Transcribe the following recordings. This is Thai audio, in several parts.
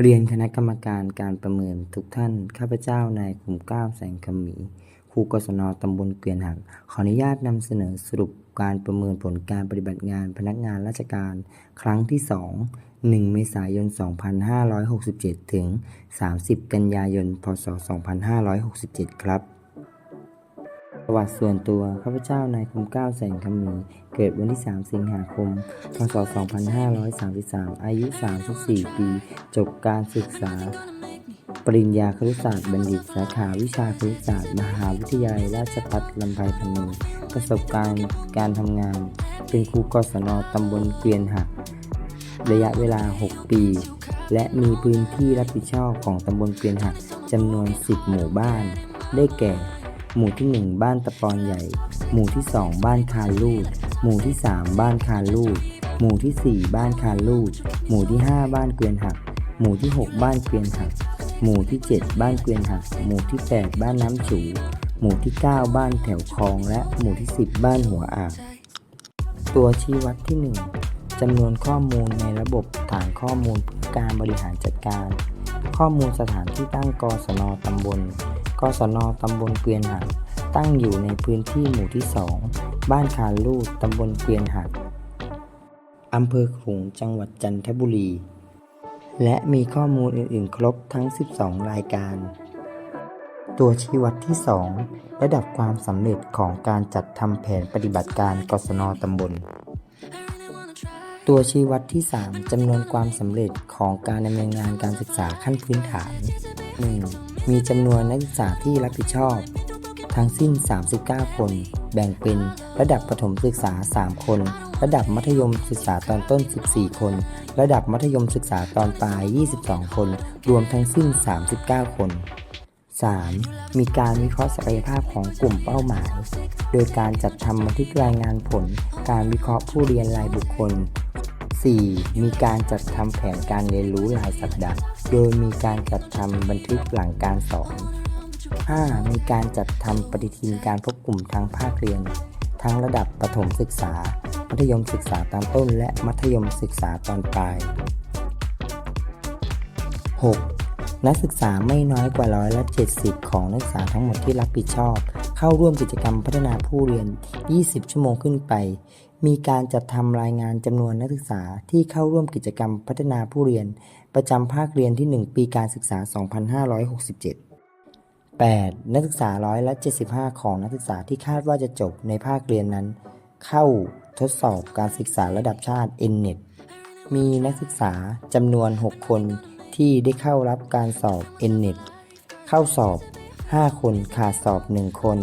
เรียนคณะกรรมการการประเมินทุกท่าน ข้าพเจ้านายขุมก้าวแสงคำมีครูกศนตำบลเกวียนหัก ขออนุญาตนำเสนอสรุปการประเมินผลการปฏิบัติงานพนักงานราชการ ครั้งที่ 2 1 เมษายน 2567 ถึง 30 กันยายน พศ 2567 ครับ ประวัติส่วนตัว ข้าพเจ้านายคมเก้าแสงคำมี เกิดวันที่ 3 สิงหาคม พศ 2533 อายุ 34 ปี จบการศึกษา ปริญญาครุศาสตร์บัณฑิต สาขาวิชาครุศาสตร์ มหาวิทยาลัยราชภัฏลำไพพนีประสบการณ์การทำงาน เป็นครูกศนตำบลเกวียนหัก ระยะเวลา 6 ปี และมีพื้นที่รับผิดชอบของตำบลเกวียนหักจำนวน 10 หมู่บ้าน ได้แก่ หมู่ที่ 1 บ้านตะปอนใหญ่ หมู่ที่ 2 บ้านคานลูด หมู่ที่ 3 บ้านคานลูด หมู่ที่ 4 บ้านคานลูด หมู่ที่ 5 บ้านเกวียนหัก หมู่ที่ 6 บ้านเกวียนหัก หมู่ที่ 7 บ้านเกวียนหัก หมู่ที่ 8 บ้านน้ำฉูหมู่ที่ 9 บ้านแถวคลอง และหมู่ที่ 10 บ้านหัวอ่างตัวชี้วัดที่ 1จำนวนข้อมูลในระบบฐานข้อมูลการบริหารจัดการ ข้อมูลสถานที่ตั้งกศนตำบล กศนตำบลเกวียนหัก ตั้งอยู่ในพื้นที่หมู่ที่ 2 บ้านคาลูดตำบลเกวียนหักอำเภอขลุงจังหวัดจันทบุรี และมีข้อมูลอื่นๆ ครบทั้ง 12 รายการ ตัวชี้วัดที่ 2 ระดับความสำเร็จของการจัดทำแผนปฏิบัติการกศนตำบล ตัวชี้วัดที่ 3จำนวนความสำเร็จของการดำเนินงานการศึกษาขั้นพื้นฐาน 1. มีจำนวนนักศึกษาที่รับผิดชอบ ทั้งสิ้น 39 คน แบ่งเป็นระดับประถมศึกษา 3 คน ระดับมัธยมศึกษาตอนต้น 14 คน ระดับมัธยมศึกษาตอนปลาย 22 คน รวมทั้งสิ้น 39 คน 3. มีการวิเคราะห์ศักยภาพของกลุ่มเป้าหมาย โดยการจัดทำบันทึกรายงานผล การวิเคราะห์ผู้เรียนรายบุคคล 4. มีการจัดทำแผนการเรียนรู้รายสัปดาห์ โดยมีการจัดทำบันทึกหลังการสอน 5. มีการจัดทำปฏิทินการพบกลุ่มทางภาคเรียน ทั้งระดับประถมศึกษา มัธยมศึกษาตอนต้น และมัธยมศึกษาตอนปลาย 6. นักศึกษาไม่น้อยกว่าร้อยละ70 ของนักศึกษาทั้งหมดที่รับผิดชอบ เข้าร่วมกิจกรรมพัฒนาผู้เรียน 20 ชั่วโมงขึ้นไป มีการจัดทำรายงานจำนวนนักศึกษาที่เข้าร่วมกิจกรรมพัฒนาผู้เรียน ประจำภาคเรียนที่ 1 ปีการศึกษา 2567 8. นักศึกษาร้อยละ75 ของนักศึกษาที่คาดว่าจะจบในภาคเรียนนั้น เข้าทดสอบการศึกษาระดับชาติ NNET มีนักศึกษาจำนวน 6 คนที่ได้เข้ารับการสอบ NNET เข้าสอบ 5 คนขาดสอบ 1 คน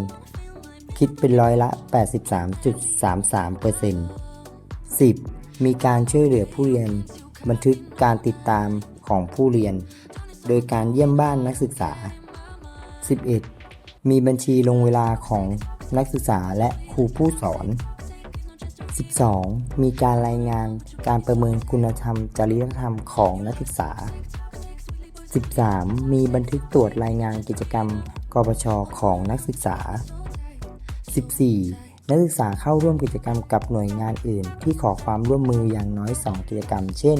คิดเป็นร้อยละ 83.33% 10. มีการช่วยเหลือผู้เรียน บันทึกการติดตามของผู้เรียน โดยการเยี่ยมบ้านนักศึกษา 11. มีบัญชีลงเวลาของนักศึกษาและครูผู้สอน 12. มีการรายงานการประเมินคุณธรรม จริยธรรมของนักศึกษา 13. มีบันทึกตรวจรายงานกิจกรรมกปชของนักศึกษา 14. นักศึกษาเข้าร่วมกิจกรรมกับหน่วยงานอื่น ที่ขอความร่วมมืออย่างน้อย 2 กิจกรรม เช่น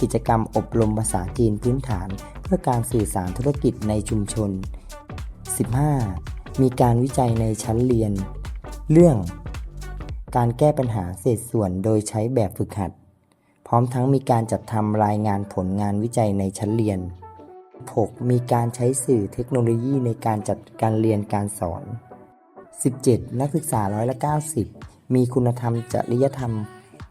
กิจกรรมอบรมภาษาจีนพื้นฐาน เพื่อการสื่อสารธุรกิจในชุมชน 15. มีการวิจัยในชั้นเรียน เรื่อง การแก้ปัญหาเศษส่วนโดยใช้แบบฝึกหัด พร้อมทั้งมีการจัดทำรายงานผลงานวิจัยในชั้นเรียน 6. มีการใช้สื่อเทคโนโลยีในการจัดการเรียนการสอน 17. นักศึกษาร้อยละ 90 มีคุณธรรมจริยธรรม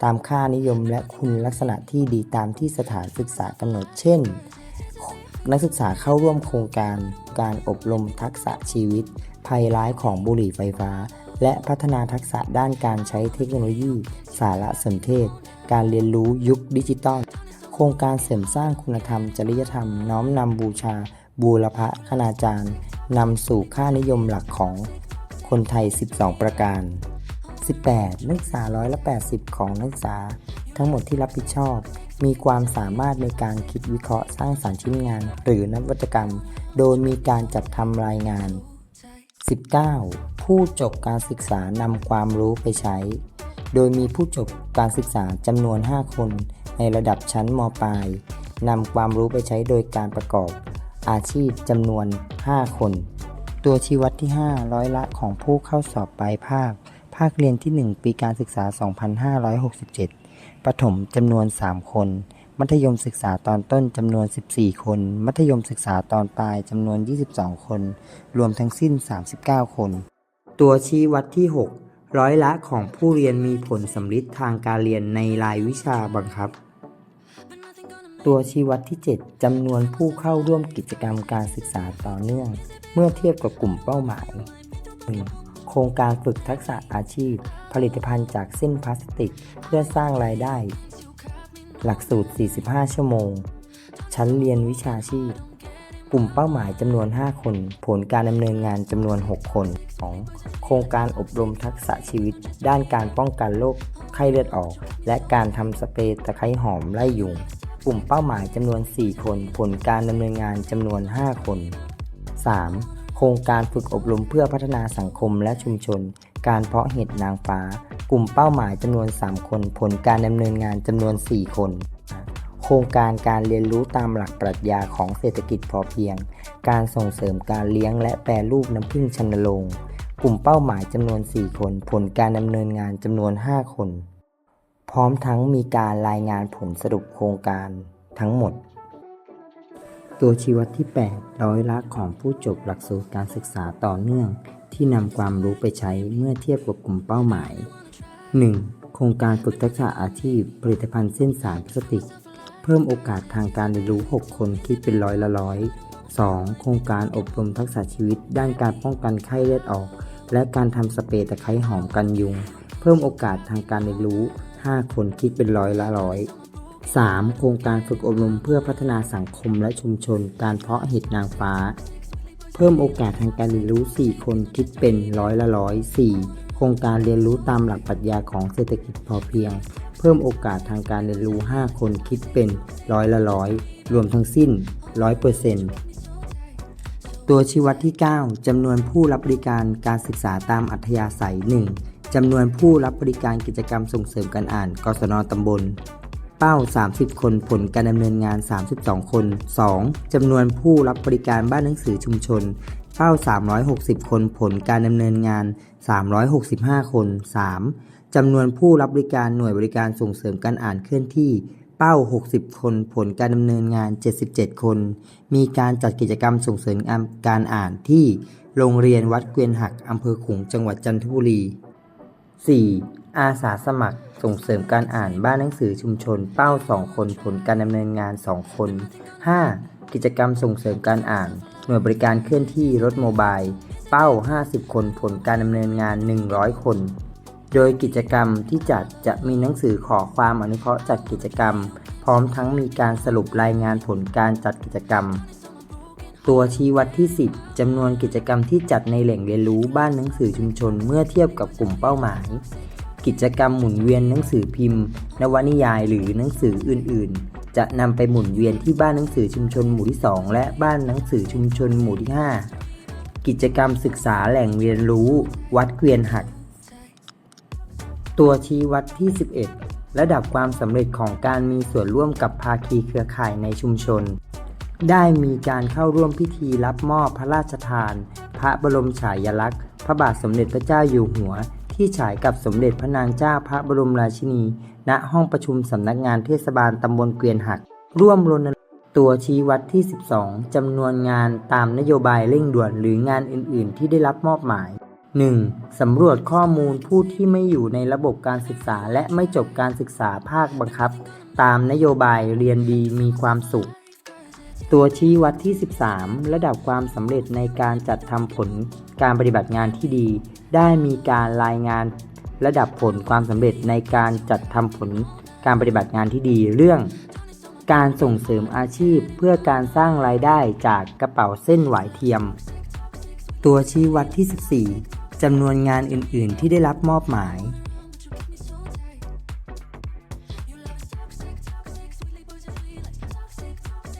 ตามค่านิยมและคุณลักษณะที่ดีตามที่สถานศึกษากำหนดเช่น นักศึกษาเข้าร่วมโครงการการอบรมทักษะชีวิต ภัยร้ายของบุหรี่ไฟฟ้า และพัฒนาทักษะด้านการใช้เทคโนโลยี สารสนเทศ การเรียนรู้ยุคดิจิตอลโครงการเสริมสร้างคุณธรรม จริยธรรม น้อมนำบูชา บูรพะคณาจารย์นำสู่ค่านิยมหลักของ คนไทย 12 ประการ 18 นักศึกษาร้อยละ80 ของนักศึกษา ทั้งหมดที่รับผิดชอบ มีความสามารถในการคิดวิเคราะห์สร้างสารรค์ชิ้นงาน หรือนวัตกรรม โดยมีการจัดทำรายงาน 19. ผู้จบการศึกษานำความรู้ไปใช้ โดยมีผู้จบการศึกษาจำนวน 5 คน ในระดับชั้นมปลายนำความรู้ไปใช้โดยการประกอบ อาชีพจำนวน 5 คน ตัวชี้วัดที่ 5 ร้อยละของผู้เข้าสอบปลายภาค ภาคเรียนที่ 1 ปีการศึกษา 2567 ประถมจำนวน 3 คน มัธยมศึกษาตอนต้นจำนวน 14 คน มัธยมศึกษาตอนปลายจำนวน 22 คน รวมทั้งสิ้น 39 คน ตัวชี้วัดที่ 6 ร้อยละของผู้เรียนมีผลสำลิดทางการเรียนในรายวิชาบังคับ ตัวชี้วัดที่ 7จำนวนผู้เข้าร่วมกิจกรรมการศึกษาต่อเนื่อง เมื่อเทียบกับกลุ่มเป้าหมาย 1. โครงการฝึกทักษะอาชีพ ผลิตภัณฑ์จากเส้นพลาสติก เพื่อสร้างรายได้ หลักสูตร 45 ชั่วโมง ชั้นเรียนวิชาชีพ กลุ่มเป้าหมายจำนวน 5 คน ผลการดำเนินงานจำนวน 6 คน 2. โครงการอบรมทักษะชีวิต ด้านการป้องกันโรคไข้เลือดออก และการทำสเปรย์ตะไคร้หอมไล่ยุง ลุ่มเป้าหมายจำนวน 4 คน ผลการดำเนินงานจำนวน 5 คน 3. โครงการฝึกอบรมเพื่อพัฒนาสังคมและชุมชน การเพาะเห็ดนางฟ้า กลุ่มเป้าหมายจำนวน 3 คน ผลการดำเนินงานจำนวน 4 คน โครงการการเรียนรู้ตามหลักปรัชญาของเศรษฐกิจพอเพียง การส่งเสริมการเลี้ยงและแปรรูปน้ำผึ้งชนโรงกลุ่มเป้าหมายจำนวน 4 คน ผลการดำเนินงานจำนวน 5 คน พร้อมทั้งมีการรายงานผลสรุปโครงการทั้งหมด ตัวชี้วัดที่ 8 ร้อยละของผู้จบหลักสูตรการศึกษาต่อเนื่อง ที่นำความรู้ไปใช้เมื่อเทียบกับกลุ่มเป้าหมาย 1. โครงการฝึกทักษะอาชีพ ผลิตภัณฑ์เส้นสารพลาสติก เพิ่มโอกาสทางการเรียนรู้ 6 คนคิดเป็นร้อยละร้อย 2. โครงการอบรมทักษะชีวิต ด้านการป้องกันไข้เลือดออก และการทำสเปรย์ตะไคร้หอมกันยุง เพิ่มโอกาสทางการเรียนรู้ 5 คนคิดเป็นร้อยละร้อย 3. โครงการฝึกอบรมเพื่อพัฒนาสังคมและชุมชน การเพาะเห็ดนางฟ้า เพิ่มโอกาสทางการเรียนรู้ 4 คนคิดเป็นร้อยละร้อย 4. โครงการเรียนรู้ตามหลักปรัชญาของเศรษฐกิจพอเพียง เพิ่มโอกาสทางการเรียนรู้ 5 คนคิดเป็นร้อยละร้อย รวมทั้งสิ้น 100%ตัวชี้วัดที่ 9จำนวนผู้รับบริการการศึกษาตามอัธยาศัย 1. จำนวนผู้รับบริการกิจกรรมส่งเสริมการอ่าน กศนตำบล เป้า 30 คนผลการดำเนินงาน 32 คน 2. จำนวนผู้รับบริการบ้านหนังสือชุมชน เป้า 360 คนผลการดำเนินงาน 365 คน 3. จำนวนผู้รับบริการหน่วยบริการส่งเสริมการอ่านเคลื่อนที่เป้า 60 คน ผลการดำเนินงาน 77 คน มีการจัดกิจกรรมส่งเสริมการอ่านที่ โรงเรียนวัดเกวียนหักอำเภอขลุงจังหวัดจันทบุรี 4. อาสาสมัครส่งเสริมการอ่านบ้านหนังสือชุมชน เป้า 2 คนผลการดำเนินงาน 2 คน 5. กิจกรรมส่งเสริมการอ่าน หน่วยบริการเคลื่อนที่รถโมบาย เป้า 50 คนผลการดำเนินงาน 100 คน โดยกิจกรรมที่จัดจะมีหนังสือขอความอนุเคราะห์จัดกิจกรรม พร้อมทั้งมีการสรุปรายงานผลการจัดกิจกรรม ตัวชี้วัดที่ 10จำนวนกิจกรรมที่จัดในแหล่งเรียนรู้บ้านหนังสือชุมชนเมื่อเทียบกับกลุ่มเป้าหมาย กิจกรรมหมุนเวียนหนังสือพิมพ์ นวนิยายหรือหนังสืออื่น ๆ จะนำไปหมุนเวียนที่บ้านหนังสือชุมชนหมู่ที่ 2 และบ้านหนังสือชุมชนหมู่ที่ 5 กิจกรรมศึกษาแหล่งเรียนรู้ วัดเกวียนหัก ตัวชี้วัดที่ 11 ระดับความสำเร็จของการมีส่วนร่วมกับภาคีเครือข่ายในชุมชน ได้มีการเข้าร่วมพิธีรับมอบพระราชทาน พระบรมฉายาลักษณ์ พระบาทสมเด็จพระเจ้าอยู่หัว ที่ฉายกับสมเด็จพระนางเจ้าพระบรมราชินี ณห้องประชุมสำนักงานเทศบาลตำบลเกวียนหัก ร่วมรณตัวชี้วัดที่ 12 จำนวนงานตามนโยบายเร่งด่วนหรืองานอื่น ๆ ที่ได้รับมอบหมาย 1. สำรวจข้อมูลผู้ที่ไม่อยู่ในระบบการศึกษา และไม่จบการศึกษาภาคบังคับ ตามนโยบายเรียนดีมีความสุข ตัวชี้วัดที่ 13 ระดับความสำเร็จในการจัดทำผลการปฏิบัติงานที่ดี ได้มีการรายงานระดับผลความสำเร็จในการจัดทำผลการปฏิบัติงานที่ดีเรื่อง การส่งเสริมอาชีพเพื่อการสร้างรายได้จากกระเป๋าเส้นหวายเทียม ตัวชี้วัดที่ 14จำนวนงานอื่น ๆ ที่ได้รับมอบหมาย